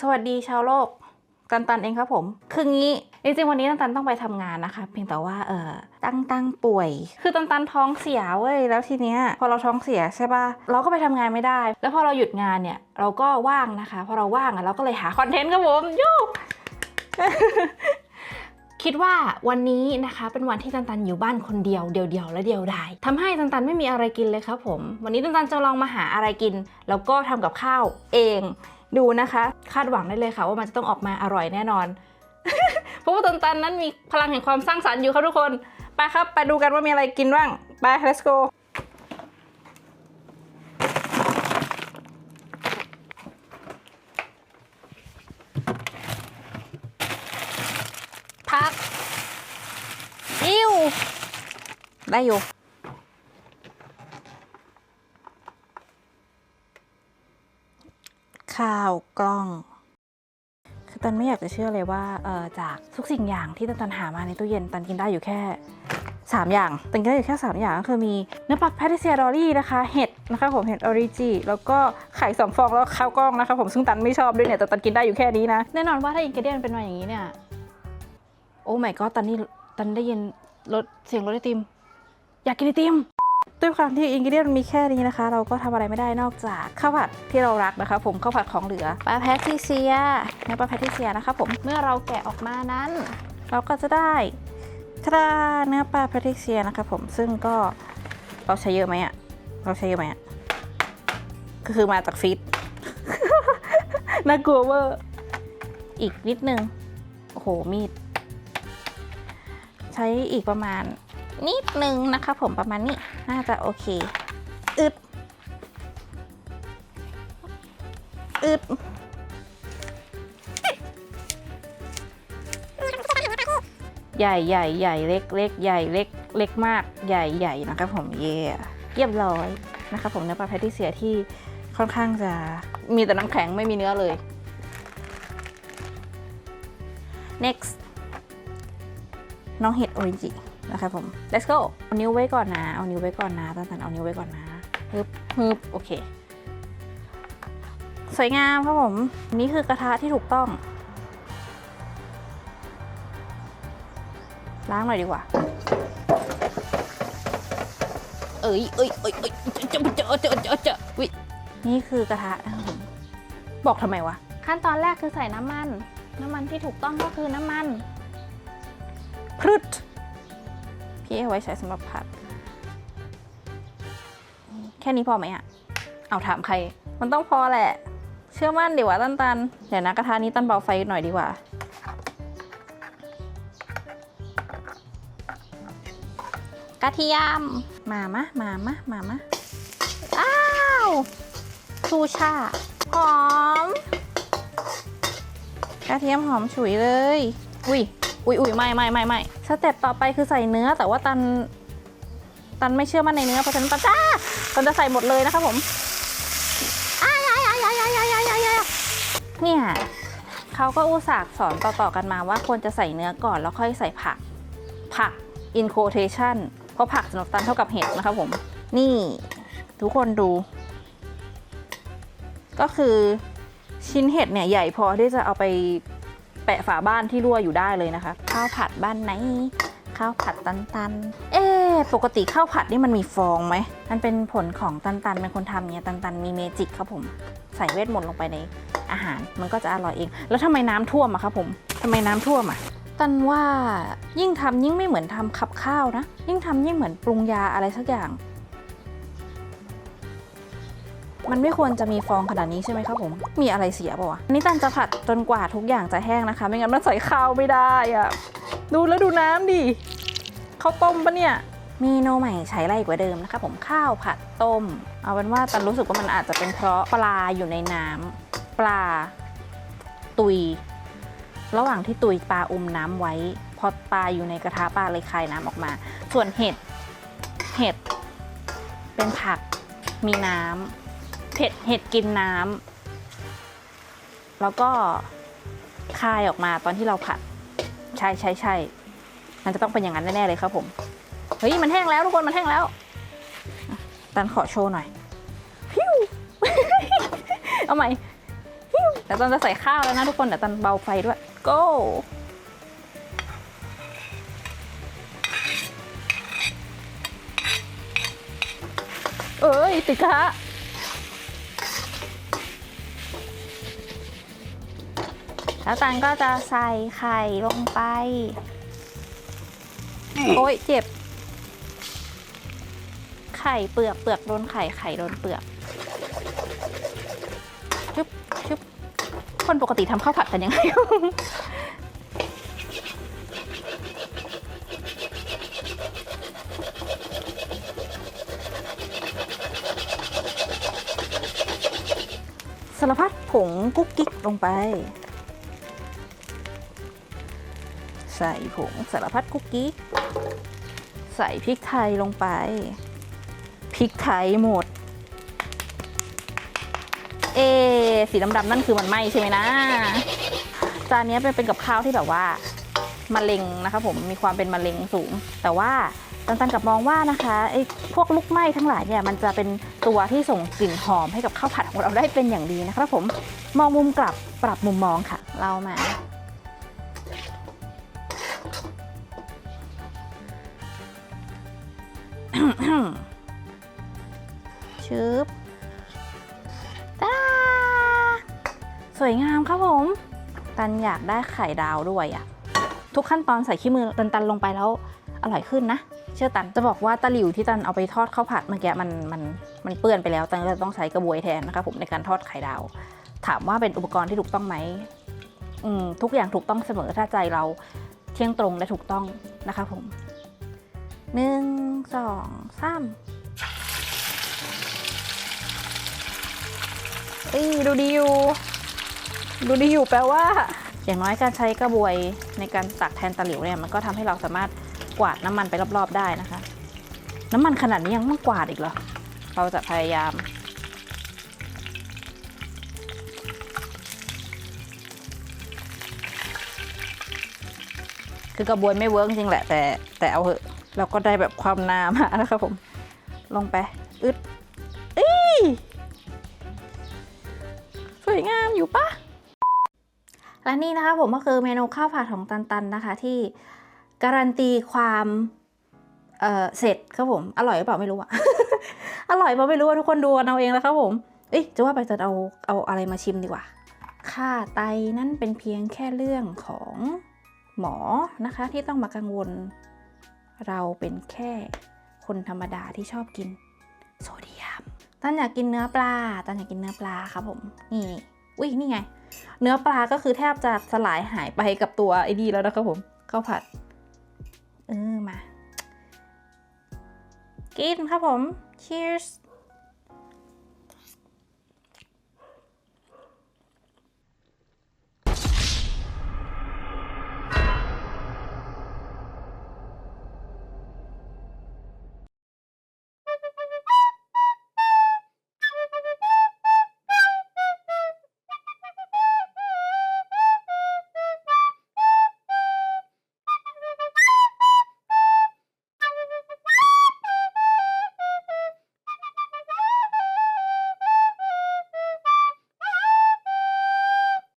สวัสดีชาวโลกตันตันเองครับผม คืองี้ จริงๆ วันนี้ตันตันต้องไปทำงานนะคะ เพียงแต่ว่าเออตั้งตั้งป่วย คือตันตันท้องเสียเว้ย แล้วทีเนี้ยพอเราท้องเสียใช่ปะเราก็ไปทำงานไม่ได้ แล้วพอเราหยุดงานเนี่ยเราก็ว่างนะคะ พอเราว่างอะเราก็เลยหาคอนเทนต์ครับผมยูคิดว่าวันนี้นะคะเป็นวันที่ตันตันอยู่บ้านคนเดียวเดียวๆและเดียวดายทำให้ตันตันไม่มีอะไรกินเลยครับผม วันนี้ตันตันจะลองมาหาอะไรกิน แล้วก็ทำกับข้าวเอง ดูนะคะ คาดหวังได้เลยค่ะ ว่ามันจะต้องออกมาอร่อยแน่นอน เพราะว่าตันตันนั้นมีพลังแห่งความสร้างสรรค์อยู่ครับทุกคน ไปครับ ไปดูกันว่ามีอะไรกินบ้าง ไป let's go พัก อิ้วได้อยู่ากล้อง คือตันไม่อยากจะเชื่อเลยว่าเออจากทุกสิ่งอย่างที่ตันตันหามาในตู้เย็นตันกินได้อยู่แค่ 3 อย่างตันกินได้อยู่แค่ 3 อย่างก็คือมีเนื้อปักแพทริเซียดอรี่นะคะเห็ดนะคะผมเห็ดออริจิแล้วก็ไข่สองฟองแล้วข้าวกล้องนะคะผมซึ่งตันไม่ชอบด้วยเนี่ยแต่ตันกินได้อยู่แค่นี้นะแน่นอนว่าถ้าอินกิเดียนเป็นมาอย่างนี้เนี่ยโอ้ my god ตันนี่ตันได้ยินรถเสียงรถไอติม อยากกินไอติม ด้วยความที่อินกิเดียนมีแค่นี้นะคะ เราก็ทำอะไรไม่ได้นอกจากข้าวผัดที่เรารักนะคะ ผมข้าวผัดของเหลือปลาแพทริเซียเนื้อปลาแพทริเซียนะคะ ผมเมื่อเราแกะออกมานั้น เราก็จะได้ทาดาเนื้อปลาแพทริเซียนะคะ ผมซึ่งก็เราใช้เยอะไหมอะเราใช้เยอะไหมอะก็คือมาจากฟีดน่ากลัวเวอร์อีกนิดนึงโอ้โหมีด ใช้อีกประมาณ นิดนึงนะคะผมประมาณนี้น่าจะโอเค อึด อึดใหญ่ใหญ่ใหญ่เล็กเล็กใหญ่เล็กเล็กมากใหญ่ใหญ่นะครับผมเย่เรียบร้อยนะครับผมเนื้อปลาแพทิเซียที่ค่อนข้างจะมีแต่น้ำแข็งไม่มีเนื้อเลย next น้องเห็ดออริจิ นะคะผม let's go เอานิ้วไว้ก่อนนะ เอานิ้วไว้ก่อนนะตั้งแต่เอานิ้วไว้ก่อนนะฮึบฮึบโอเค สวยงามครับผม นี่คือกระทะที่ถูกต้อง ล้างหน่อยดีกว่า เอ้ยเอ้ยเอ้ยเอ้ยเจอเจอเจอเจอเจอวินี่คือกระทะนะครับผม บอกทำไมวะ ขั้นตอนแรกคือใส่น้ำมัน น้ำมันที่ถูกต้องก็คือน้ำมันพรึด พี่เอาไว้ใช้สำหรับผัด แค่นี้พอไหมอะเอาถามใคร มันต้องพอแหละ เชื่อมั่นดีว่าตันตัน เดี๋ยวนะกระทะนี้ตันเบาไฟหน่อยดีกว่า กระเทียม มามะ มามะ มามะ อ้าวชูชาหอม กระเทียมหอมฉุยเลย อุ้ย อุ้ยอุ้ยไม่ไม่ไม่ไม่สเต็ปต่อไปคือใส่เนื้อ แต่ว่าตัน ตันไม่เชื่อมั่นในเนื้อเพราะฉะนั้นตันจ้าตันจะใส่หมดเลยนะคะผมเนี่ยเขาก็อุตส่าห์สอนต่อๆกันมาว่าควรจะใส่เนื้อก่อนแล้วค่อยใส่ผัก ผัก in quotation เพราะผักสนับตันเท่ากับเห็ดนะคะผม นี่ ทุกคนดู ก็คือชิ้นเห็ดเนี่ยใหญ่พอที่จะเอาไป แปะฝาบ้านที่รั่วอยู่ได้เลยนะคะ ข้าวผัดบ้านไหน ข้าวผัดตันตันๆเอ๊ะปกติข้าวผัดนี่มันมีฟองไหมมันเป็นผลของตันตันเป็นคนทำเนี่ยตันตันมีเมจิกครับผมใส่เวทมนต์ลงไปในอาหารมันก็จะอร่อยเอง แล้วทำไมน้ำท่วมอะครับผมทำไมน้ำท่วมอะตันว่ายิ่งทำยิ่งไม่เหมือนทำขับข้าวนะ ยิ่งทำยิ่งเหมือนปรุงยาอะไรสักอย่าง มันไม่ควรจะมีฟองขนาดนี้ใช่ไหมครับผม มีอะไรเสียป่าวะอันนี้ตันจะผัดจนกว่าทุกอย่างจะแห้งนะคะ ไม่งั้นมันใส่ข้าวไม่ได้อะดูแล้วดูน้ำดิข้าวต้มปะเนี่ยเมนูใหม่ใช้ไรกว่าเดิมนะคะผมข้าวผัดต้ม เอาเป็นว่าตันรู้สึกว่ามันอาจจะเป็นเพราะปลาอยู่ในน้ำปลา ตุย ระหว่างที่ตุยปลาอมน้ำไว้ พอปลาอยู่ในกระทะปลาเลยคายน้ำออกมา ส่วนเห็ดเห็ดเป็นผักมีน้ำ เห็ดเห็ดกินน้ำแล้วก็คายออกมาตอนที่เราผัด ใช่ใช่ใช่มันจะต้องเป็นอย่างนั้นแน่ๆเลยครับผม เฮ้ย มันแห้งแล้วทุกคนมันแห้งแล้วตันขอโชว์หน่อยพิ้วเอาใหม่พิ้วแต่ตอนจะใส่ข้าวแล้วนะทุกคนเดี๋ยวตอนเบาไฟด้วย go เอ้ย ติดกระ แล้วตันก็จะใส่ไข่ลงไป โอ้ยเจ็บ ไข่เปลือกเปลือกโดนไข่ไข่โดนเปลือกชึบชึบคนปกติทำข้าวผัดกันยังไงสารพัดผงกุ๊กกิ๊กลงไป ใส่ผงสารพัดกุ๊กกิ๊กใส่พริกไทยลงไป พริกไทยหมด เอ สีดำๆนั่นคือมันไหมใช่ไหมนะ จานนี้เป็นเป็นกับข้าวที่แบบว่ามะเร็งนะคะผมมีความเป็นมะเร็งสูง แต่ว่าตันตันกับมองว่านะคะไอ้พวกลูกไหม้ทั้งหลายเนี่ยมันจะเป็นตัวที่ส่งกลิ่นหอมให้กับข้าวผัดของเราได้เป็นอย่างดีนะครับผมมองมุมกลับปรับมุมมองค่ะ เรามา ชึบตาสวยงามครับผม ตันอยากได้ไข่ดาวด้วยอะทุกขั้นตอนใส่ขี้มือตันตันลงไปแล้วอร่อยขึ้นนะ เชื่อตันจะบอกว่าตะหลิวที่ตันเอาไปทอดข้าวผัดเมื่อกี้มันมันมันเปื้อนไปแล้ว ตันก็ต้องใช้กระบวยแทนนะครับผมในการทอดไข่ดาว ถามว่าเป็นอุปกรณ์ที่ถูกต้องไหมอืมทุกอย่างถูกต้องเสมอถ้าใจเราเที่ยงตรงและถูกต้องนะคะผม หนึ่งสองสามเอ้ยดูดีอยู่ ดูดีอยู่แปลว่า อย่างน้อยการใช้กระบวยในการตักแทนตะหลิวเนี่ยมันก็ทำให้เราสามารถกวาดน้ำมันไปรอบๆได้นะคะ น้ำมันขนาดนี้ยังต้องกวาดอีกเหรอ เราจะพยายามคือกระบวยไม่เวิร์กจริงแหละแต่แต่เอาเหอะ เราก็ได้แบบความนามานะครับผม ลงไป อึดอีสวยงามอยู่ปะและนี่นะคะผมก็คือเมนูข้าวผัดของตันตันนะคะ ที่การันตีความเอ่อเสร็จครับผม อร่อยหรือเปล่าไม่รู้อะ อร่อยเปล่าไม่รู้อะทุกคนดูเอาเองแล้วครับผม เอ๊ะจะว่าไปจะเอาเอาอะไรมาชิมดีกว่า ค่าไตนั่นเป็นเพียงแค่เรื่องของหมอนะคะ ที่ต้องมากังวล เราเป็นแค่คนธรรมดาที่ชอบกินโซเดียมตันอยากกินเนื้อปลาตันอยากกินเนื้อปลาครับผม นี่อุ้ยนี่ไง เนื้อปลาก็คือแทบจะสลายหายไปกับตัวไอ้ดีแล้วนะครับผมข้าวผัด เออมา กินครับผม cheers